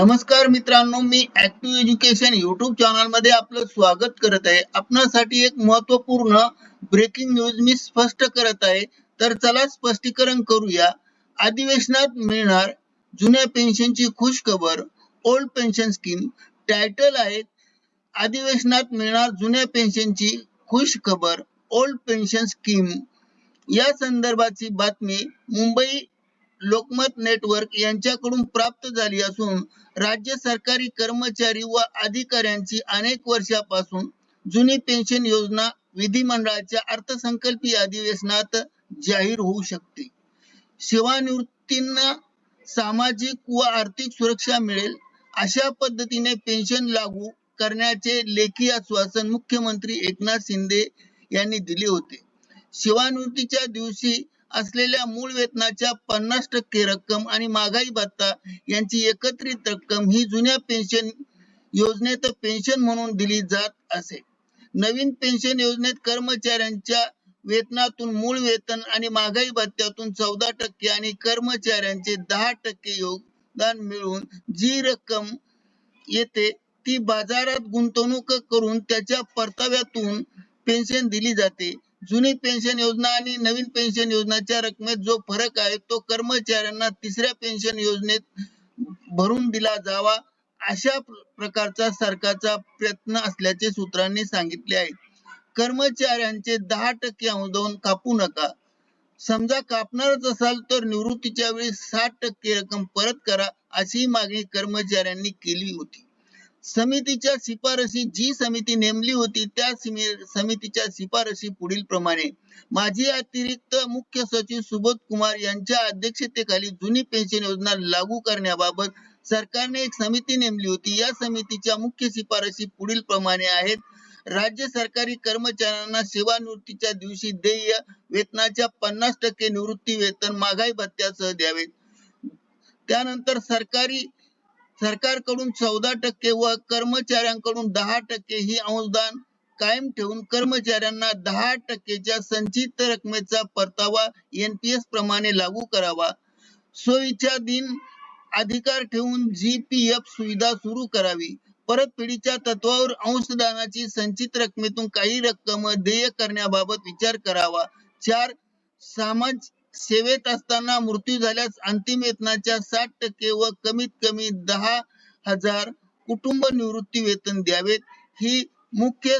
नमस्कार मित्रांनो मी ऍक्टिव्ह एज्युकेशन युट्यूब चॅनलमध्ये आपलं स्वागत करत आहे. आपणासाठी एक महत्त्वपूर्ण ब्रेकिंग न्यूज मी स्पष्ट करत आहे. तर चला स्पष्टीकरण करूया. अधिवेशनात मिळणार जुन्या पेन्शनची खुश खबर ओल्ड पेन्शन स्कीम टायटल आहे अधिवेशनात मिळणार जुन्या पेन्शनची खुश खबर ओल्ड पेन्शन स्कीम या संदर्भाची बातमी मुंबई लोकमत नेटवर्क यांच्याकडून प्राप्त झाली असून राज्य सरकारी कर्मचारी व अधिकाऱ्यांची अनेक वर्षापासून जुनी पेन्शन योजना विधिमंडळाच्या अर्थसंकल्पीय अधिवेशनात जाहीर होऊ शकते. सेवानिवृत्तींना सामाजिक व आर्थिक सुरक्षा मिळेल अशा पद्धतीने पेन्शन लागू करण्याचे लेखी आश्वासन मुख्यमंत्री एकनाथ शिंदे यांनी दिले होते. सेवानिवृत्तीच्या दिवशी असलेल्या मूळ वेतनाच्या पन्नास टक्के रक्कम आणि महागाई भत्ता यांची एकत्रित रक्कम ही जुन्या पेन्शन योजनेत पेन्शन म्हणून दिली जात असे. नवीन पेन्शन योजनेत कर्मचाऱ्यांच्या वेतनातून मूळ वेतन आणि महागाई भत्त्यातून चौदा टक्के आणि कर्मचाऱ्यांचे दहा टक्के योगदान मिळून जी रक्कम येते ती बाजारात गुंतवणूक करून त्याच्या परताव्यातून पेन्शन दिली जाते. जुनी पेन्शन योजना आणि नवीन पेन्शन योजनाच्या रकमेत जो फरक आहे तो कर्मचाऱ्यांना तिसऱ्या पेन्शन योजनेत भरून दिला जावा अशा प्रकारचा सरकारचा प्रयत्न असल्याचे सूत्रांनी सांगितले आहे. कर्मचाऱ्यांचे दहा टक्के अनुदान कापू नका. समजा कापणारच असाल तर निवृत्तीच्या वेळी साठ टक्के रक्कम परत करा अशी मागणी कर्मचाऱ्यांनी केली होती. समितीच्या शिफारशी जी समिती नेमली होती त्या समितीच्या शिफारशी पुढील प्रमाणे. माजी अतिरिक्त मुख्य सचिव सुबोध कुमार यांच्या अध्यक्षतेखाली जुनी पेन्शन योजना लागू करण्याबाबत सरकारने एक समिती नेमली होती. या समितीच्या मुख्य शिफारशी पुढील प्रमाणे आहेत. राज्य सरकारी कर्मचाऱ्यांना सेवानिवृत्तीच्या दिवशी देय वेतनाच्या पन्नास टक्के निवृत्ती वेतन महागाई भत्त्यासह द्यावेत. त्यानंतर सरकारी सरकारकडून चौदा टक्के व कर्मचाऱ्यांकडून दहा टक्के ही अनुदान कायम ठेवून कर्मचाऱ्यांना दहा टक्केच्या संचित रकमेचा परतावा एनपीएस प्रमाणे लागू करावा. सोयीच्या दिन अधिकार ठेवून जीपीएफ सुविधा सुरू करावी. परतफेडीच्या तत्वावर अंशदानाची संचित रकमेतून काही रक्कम देय करण्याबाबत विचार करावा. चार समाज सेवेत असताना मृत्यू झाल्यास अंतिम वेतनाच्या साठ टक्के व कमीत कमी दहा हजार कुटुंब निवृत्ती वेतन द्यावेत. ही मुख्य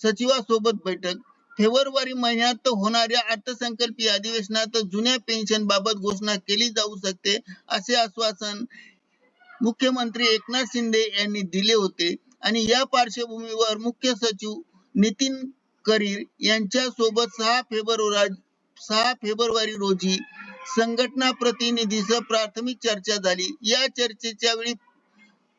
सचिवासोबत बैठक. फेब्रुवारी महिन्यात होणाऱ्या अर्थसंकल्पीय अधिवेशनात जुन्या पेन्शन बाबत घोषणा केली जाऊ शकते असे आश्वासन मुख्यमंत्री एकनाथ शिंदे यांनी दिले होते. आणि या पार्श्वभूमीवर मुख्य सचिव नितीन करीर यांच्या सोबत सहा फेब्रुवारी सहा फेब्रुवारी रोजी संघटना प्रतिनिधीच प्राथमिक चर्चा झाली. या चर्चेच्या वेळी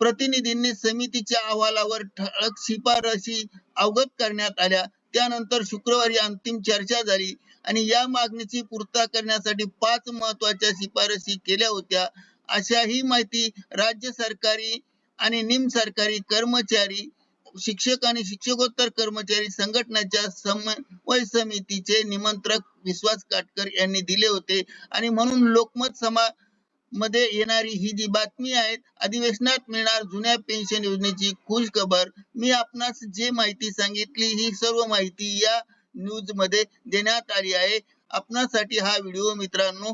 प्रतिनिधींनी समितीच्या अहवालावर ठळक शिफारशी अवगत करण्यात आल्या. त्यानंतर शुक्रवारी अंतिम चर्चा झाली आणि या मागणीची पूर्तता करण्यासाठी पाच महत्त्वाच्या शिफारशी केल्या होत्या. अशा ही माहिती राज्य सरकारी आणि निम सरकारी कर्मचारी शिक्षक आणि शिक्षकोत्तर कर्मचारी संघटनेच्या समन्वय समितीचे निमंत्रक विश्वास काटकर यांनी दिले होते. आणि म्हणून लोकमत समा मध्ये येणारी ही जी बातमी आहे अधिवेशनात मिळणार जुन्या पेन्शन योजनेची खुश खबर मी आपणास जे माहिती सांगितली ही सर्व माहिती या न्यूजमध्ये देण्यात आली आहे. आपणासाठी हा व्हिडिओ मित्रांनो